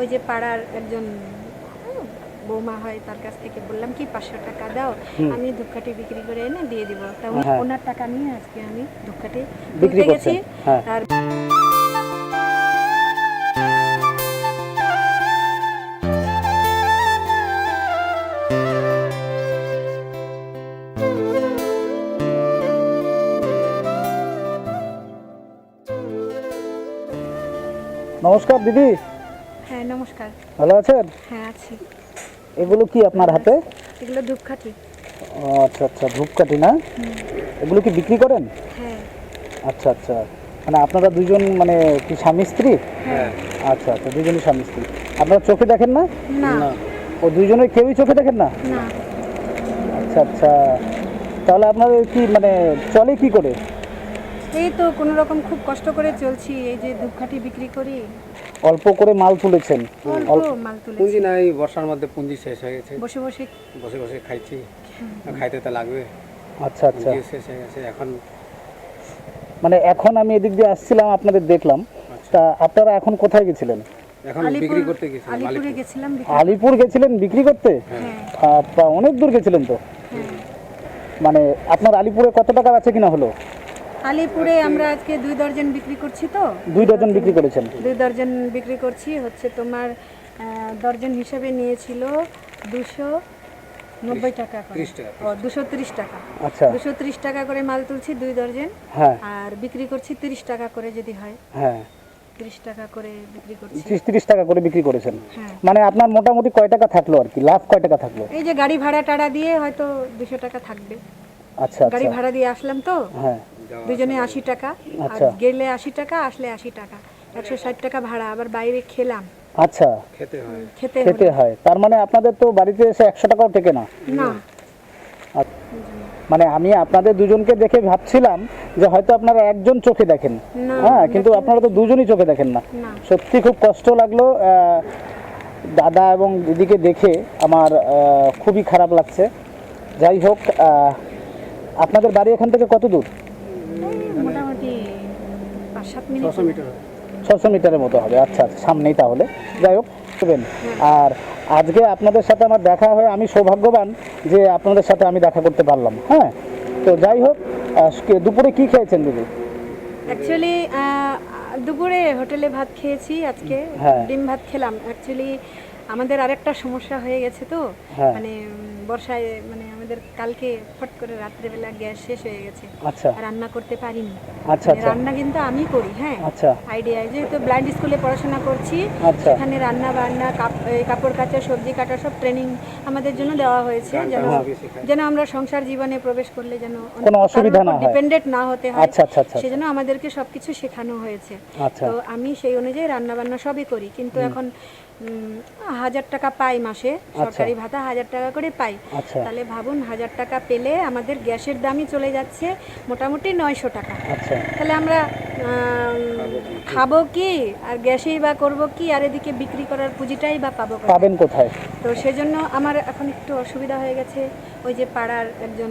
ওই যে পাড়ার একজন বৌমা হয় তার কাছ থেকে বললাম কি পাঁচশো টাকা দাও আমি ধূপকাঠি বিক্রি করে এনে দিয়ে দিব। তা হ্যাঁ। ওনার টাকা নিয়ে আজকে আমি ধূপকাঠি বিক্রি গেছি হ্যাঁ। আর নমস্কার দিদি। নমস্কার। ভালো আছেন? হ্যাঁ আছি। এগুলো কি আপনার হাতে? এগুলো ধূপকাঠি। ও, আচ্ছা আচ্ছা ধূপকাঠি না? এগুলো কি বিক্রি করেন? হ্যাঁ। আচ্ছা আচ্ছা। মানে আপনারা দুজন মানে কি স্বামী স্ত্রী? হ্যাঁ। আচ্ছা আচ্ছা দুজনই স্বামী স্ত্রী। আপনারা চোখে দেখেন না? না। ও দুজনের কেউই চোখে দেখেন না? না। আচ্ছা আচ্ছা। তাহলে আপনাদের কি মানে চলে কি করে? এই তো কোনো রকম খুব কষ্ট করে চলছি। এই যে ধূপকাঠি বিক্রি করি। অল্প করে মাল তুলেছেন। অল্প মাল তুলেছি। পুঁজি নাই বর্ষার মধ্যে পুঁজি শেষ হয়ে গেছে। বসে বসে বসে বসে খাইছি। খাইতে তো লাগবে। আচ্ছা আচ্ছা। শেষ হয়ে গেছে এখন মানে এখন আমি এদিক দিয়ে আসছিলাম আপনাদের দেখলাম। তা আপনারা এখন কোথায় গেছিলেন? এখন আলিপুর বিক্রি করতে আলিপুরে গেছিলাম আলিপুর গেছিলেন বিক্রি করতে? হ্যাঁ। আচ্ছা, অনেক দূর গেছিলেন তো? হ্যাঁ। মানে আপনার আলিপুরে কত টাকা আছে কিনা হলো? আলিপুরে আমরা আজকে দুই দর্জন বিক্রি করছি তো? দুই ডজন বিক্রি করেছেন। দুই দর্জন বিক্রি করছি হচ্ছে তোমার আহ, দর্জন হিসাবে নিয়েছিল দুশো নব্বই টাকা করে। ও দুশো তিরিশ টাকা। আচ্ছা। দুশো তিরিশ টাকা করে মাল তুলছি দুই দর্জন। হ্যাঁ। আর বিক্রি করছি তিরিশ টাকা করে যদি হয়। হ্যাঁ। তিরিশ টাকা করে বিক্রি করছি। ত্রিশ তিরিশ টাকা করে বিক্রি করেছেন। হ্যাঁ। মানে আপনার মোটামুটি কয় টাকা থাকল আর কি? লাভ কয় টাকা থাকল? এই যে গাড়ি ভাড়া টাড়া দিয়ে হয়তো দুশো টাকা থাকবে। আচ্ছা গাড়ি আচ্ছা ভাড়া দিয়ে আসলাম তো। হ্যাঁ। দুজনে আশি টাকা আর আচ্ছা। গেলে আশি টাকা আসলে আশি টাকা। একশো ষাট টাকা ভাড়া আবার বাইরে খেলাম। আচ্ছা। খেতে হয়। খেতে হয়। তার মানে আপনাদের তো বাড়িতে এসে একশো টাকাও টেকে না? না। মানে আমি আপনাদের দুজনকে দেখে ভাবছিলাম যে হয়তো আপনারা একজন চোখে দেখেন। হ্যাঁ কিন্তু আপনারা তো দুজনই চোখে দেখেন না। সত্যি খুব কষ্ট লাগল আহ, দাদা এবং দিদিকে দেখে আমার খুবই খারাপ লাগছে। যাই হোক আপনাদের বাড়ি এখান থেকে কত দূর? মোটামুটি পাঁচ সাত মিনিট। ছশো মিটার। ছশো মিটারের মতো হবে। আচ্ছা আচ্ছা সামনেই তাহলে। যাই হোক করবেন আর আজকে আপনাদের সাথে আমার দেখা হয়ে আমি সৌভাগ্যবান যে আপনাদের সাথে আমি দেখা করতে পারলাম। হ্যাঁ? তো যাই হোক আহ, দুপুরে কি খেয়েছেন দিদি? অ্যাকচুয়ালি দুপুরে হোটেলে ভাত খেয়েছি আজকে হ্যাঁ। ডিম ভাত খেলাম। অ্যাকচুয়ালি আমাদের আরেকটা সমস্যা হয়ে গেছে তো। হ্যাঁ। মানে বর্ষায় মানে আমাদের কালকে ফট করে রাত্রেবেলা গ্যাস শেষ হয়ে গেছে। আচ্ছা। রান্না করতে পারিনি। আচ্ছা মানে আচ্ছা। রান্না কিন্তু আমি করি হ্যাঁ। আচ্ছা। আইডিয়ায় যেহেতু ব্লাইন্ড স্কুলে পড়াশোনা করছি আচ্ছা। সেখানে রান্না বান্না কাপড় কাচা সবজি কাটা সব ট্রেনিং আমাদের জন্য দেওয়া হয়েছে। যেন যেন আমরা সংসার জীবনে প্রবেশ করলে যেন কোনো অসুবিধা না হয়। ডিপেন্ডেন্ট না হতে হয় আচ্ছা আচ্ছা আচ্ছা সেজন্য আমাদেরকে সবকিছু শেখানো হয়েছে। তো আমি সেই অনুযায়ী রান্না বান্না সবই করি। কিন্তু এখন হাজার টাকা পাই মাসে। সরকারি ভাতা হাজার টাকা করে পাই। আচ্ছা। তাহলে ভাবুন হাজার টাকা পেলে আমাদের গ্যাসের দামই চলে যাচ্ছে মোটামুটি নয়শো টাকা। আচ্ছা। তাহলে আমরা আম, খাব কি? আর গ্যাসেই বা করব কি? আর এদিকে বিক্রি করার পুঁজিটাই বা পাবো কোথায়? পাবেন কোথায়? তো সেজন্য আমার এখন একটু অসুবিধা হয়ে গেছে। ওই যে পাড়ার একজন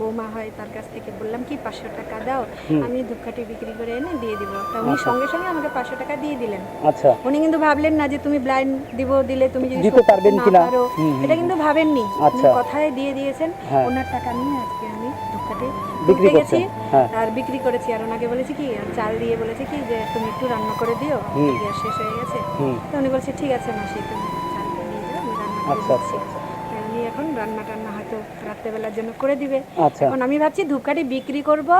বৌমা হয় তার কাছ থেকে বললাম কি পাঁচশো টাকা দাও আমি ধূপকাঠি বিক্রি করে এনে দিয়ে দিব। তা উনি সঙ্গে সঙ্গে আমাকে পাঁচশো টাকা দিয়ে দিলেন। আচ্ছা। উনি কিন্তু ভাবলেন না যে তুমি ব্লাইন্ড দিব দিলে তুমি যদি দিতে পারবেন কিনা? এটা কিন্তু ভাবেননি। উনি আচ্ছা। কথায় দিয়ে দিয়েছেন হ্যাঁ। ওনার টাকা নিয়ে আজকে আমি ধূপকাঠি বিক্রি গেছি। হ্যাঁ। আর বিক্রি করেছি। আর ওনাকে বলেছি কি আর চাল দিয়ে বলেছি কি যে তুমি একটু রান্না করে দিও। গ্যাস শেষ হয়ে গেছে। তো উনি বলছে ঠিক আছে মাসি তুমি চালটা নিয়ে যাও আমি রান্না করে আচ্ছা, দিচ্ছি। এখন রান্না টান্না হয়তো রাত্রেবেলার জন্য করে দিবে। আচ্ছা। এখন আমি ভাবছি ধূপকাঠি বিক্রি করব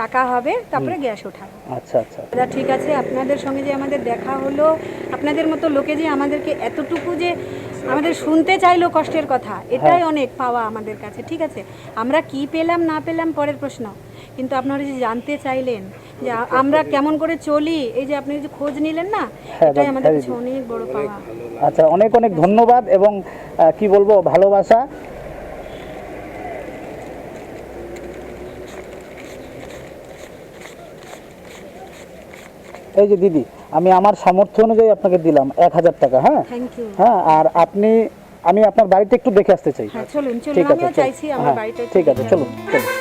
টাকা হবে তারপরে গ্যাস ওঠাবো। আচ্ছা আচ্ছা। দাদা ঠিক আছে আপনাদের সঙ্গে যে আমাদের দেখা হলো আপনাদের মতো লোকে যে আমাদেরকে এতটুকু যে আমাদের শুনতে চাইলো কষ্টের কথা এটাই অনেক পাওয়া আমাদের কাছে ঠিক আছে? আমরা কি পেলাম না পেলাম পরের প্রশ্ন। কিন্তু আপনারা যে জানতে চাইলেন যে আমরা কেমন করে চলি এই যে আপনি যে খোঁজ নিলেন না হ্যাঁ, এটাই আমাদের কাছে অনেক বড় পাওয়া আচ্ছা অনেক অনেক ধন্যবাদ এবং কি বলব ভালোবাসা এই যে দিদি আমি আমার সামর্থ্য অনুযায়ী আপনাকে দিলাম এক হাজার টাকা হ্যাঁ হ্যাঁ আর আপনি আমি আপনার বাড়িতে একটু দেখে আসতে চাই হ্যাঁ ঠিক আছে চলুন। চাইছি আমার হ্যাঁ, ঠিক আছে। চলুন চলুন।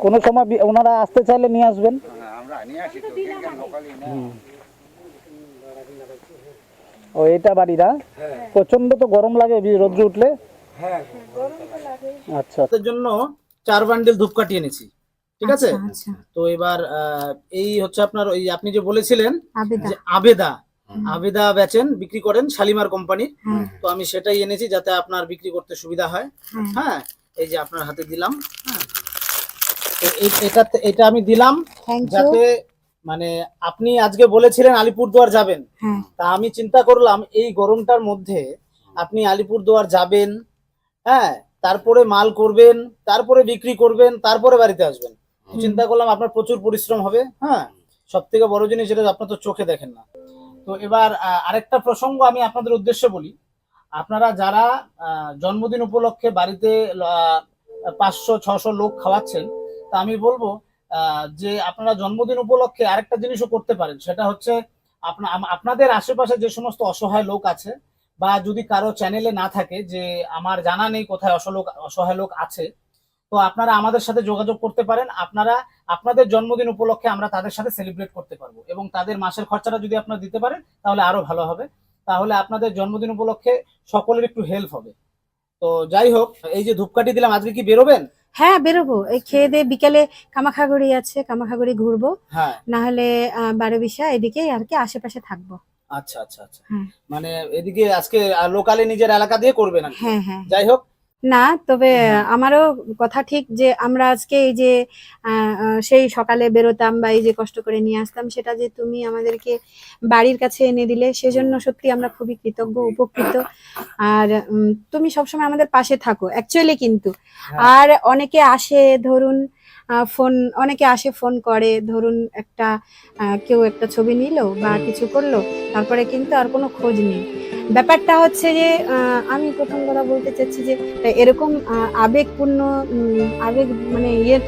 কোনো সময় ওনারা আসতে চাইলে নিয়ে আসবেন। ও এটা বাড়িরা? প্রচণ্ড তো গরম লাগে বি- রোদ্র উঠলে? আচ্ছা। তাদের জন্য চার বান্ডেল ধূপকাঠি এনেছি। ঠিক আছে? আচ্ছা তো এবার আহ, এই হচ্ছে আপনার ওই আপনি যে বলেছিলেন যে আবেদা আবেদা বেচেন বিক্রি করেন শালিমার কোম্পানির। হ্যাঁ। তো আমি সেটাই এনেছি যাতে আপনার বিক্রি করতে সুবিধা হয়। হ্যাঁ। হ্যাঁ? এই যে আপনার হাতে দিলাম। হ্যাঁ। তো এটা এটা আমি দিলাম যাতে মানে আপনি আজকে বলেছিলেন আলিপুরদুয়ার যাবেন। হ্যাঁ। তা আমি চিন্তা করলাম এই গরমটার মধ্যে আপনি আলিপুরদুয়ার যাবেন হ্যাঁ তারপরে মাল করবেন তারপরে বিক্রি করবেন তারপরে বাড়িতে আসবেন। চিন্তা করলাম আপনার প্রচুর পরিশ্রম হবে হ্যাঁ। সব থেকে বড় জিনিস যেটা আপনার তো চোখে দেখেন না। তো এবার আরেকটা প্রসঙ্গ আমি আপনাদের উদ্দেশ্যে বলি। আপনারা যারা আহ, জন্মদিন উপলক্ষে বাড়িতে পাঁচশো ছশো লোক খাওয়াচ্ছেন তা আমি বলব যে আপনারা জন্মদিন উপলক্ষে আরেকটা জিনিসও করতে পারেন। সেটা হচ্ছে আপনা আপনাদের আশেপাশে যে সমস্ত অসহায় লোক আছে বা যদি কারও চ্যানেলে না থাকে যে আমার জানা নেই কোথায় অসলোক অসহায় লোক আছে, তো আপনারা আমাদের সাথে যোগাযোগ করতে পারেন। আপনারা, আপনাদের জন্মদিন উপলক্ষে আমরা তাদের সাথে সেলিব্রেট করতে পারব এবং তাদের মাসের খরচাটা যদি আপনারা দিতে পারেন, তাহলে আরও ভালো হবে। তাহলে আপনাদের জন্মদিন উপলক্ষে সকলের একটু হেল্প হবে। তো যাই হোক, এই যে ধূপকাঠি দিলাম, আজকে কি বেরোবেন? হ্যাঁ বেরোবো। এই খেয়ে দিয়ে বিকেলে কামাখাগুড়ি আছে কামাখাগুড়ি ঘুরবো। হ্যাঁ। না হলে বারোবিশা এদিকে আর কি আশেপাশে থাকব। আচ্ছা আচ্ছা আচ্ছা। হ্যাঁ। মানে এদিকে আজকে লোকালে নিজের এলাকা দিয়ে করবে না হ্যাঁ হ্যাঁ। যাই হোক না তবে আমারও কথা ঠিক যে আমরা আজকে এই যে সেই সকালে বেরোতাম বা এই যে কষ্ট করে নিয়ে আসতাম সেটা যে তুমি আমাদেরকে বাড়ির কাছে এনে দিলে সেজন্য সত্যি আমরা খুবই কৃতজ্ঞ উপকৃত। আর তুমি সবসময় আমাদের পাশে থাকো অ্যাকচুয়ালি কিন্তু। আর অনেকে আসে ধরুন ফোন অনেকে আসে ফোন করে ধরুন একটা কেউ একটা ছবি নিল বা কিছু করল তারপরে কিন্তু আর কোনো খোঁজ নেই। ব্যাপারটা হচ্ছে যে আমি প্রথম কথা বলতে চাচ্ছি যে এরকম আবেগপূর্ণ আবেগ মানে ইয়ে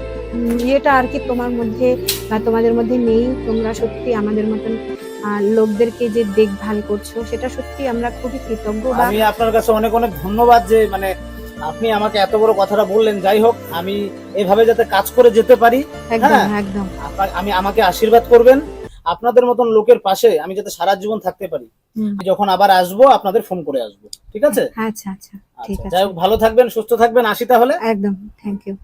ইয়েটা আর কি তোমার মধ্যে বা তোমাদের মধ্যে নেই। তোমরা সত্যি আমাদের মতন লোকদেরকে যে দেখভাল করছ সেটা সত্যি আমরা খুবই কৃতজ্ঞ আমি আপনার কাছে অনেক অনেক ধন্যবাদ যে মানে আপনি আমাকে এত বড় কথাটা বললেন। যাই হোক আমি এভাবে যাতে কাজ করে যেতে পারি একদম হ্যাঁ। একদম। আমি আমাকে আশীর্বাদ করবেন। আপনাদের মতন লোকের পাশে আমি যাতে সারা জীবন থাকতে পারি যখন আবার আসব আপনাদের ফোন করে আসব। ঠিক আছে? আচ্ছা আচ্ছা। ঠিক আচ্ছা, আছে। যাই হোক ভালো থাকবেন সুস্থ থাকবেন। আসি তাহলে। একদম থ্যাংক ইউ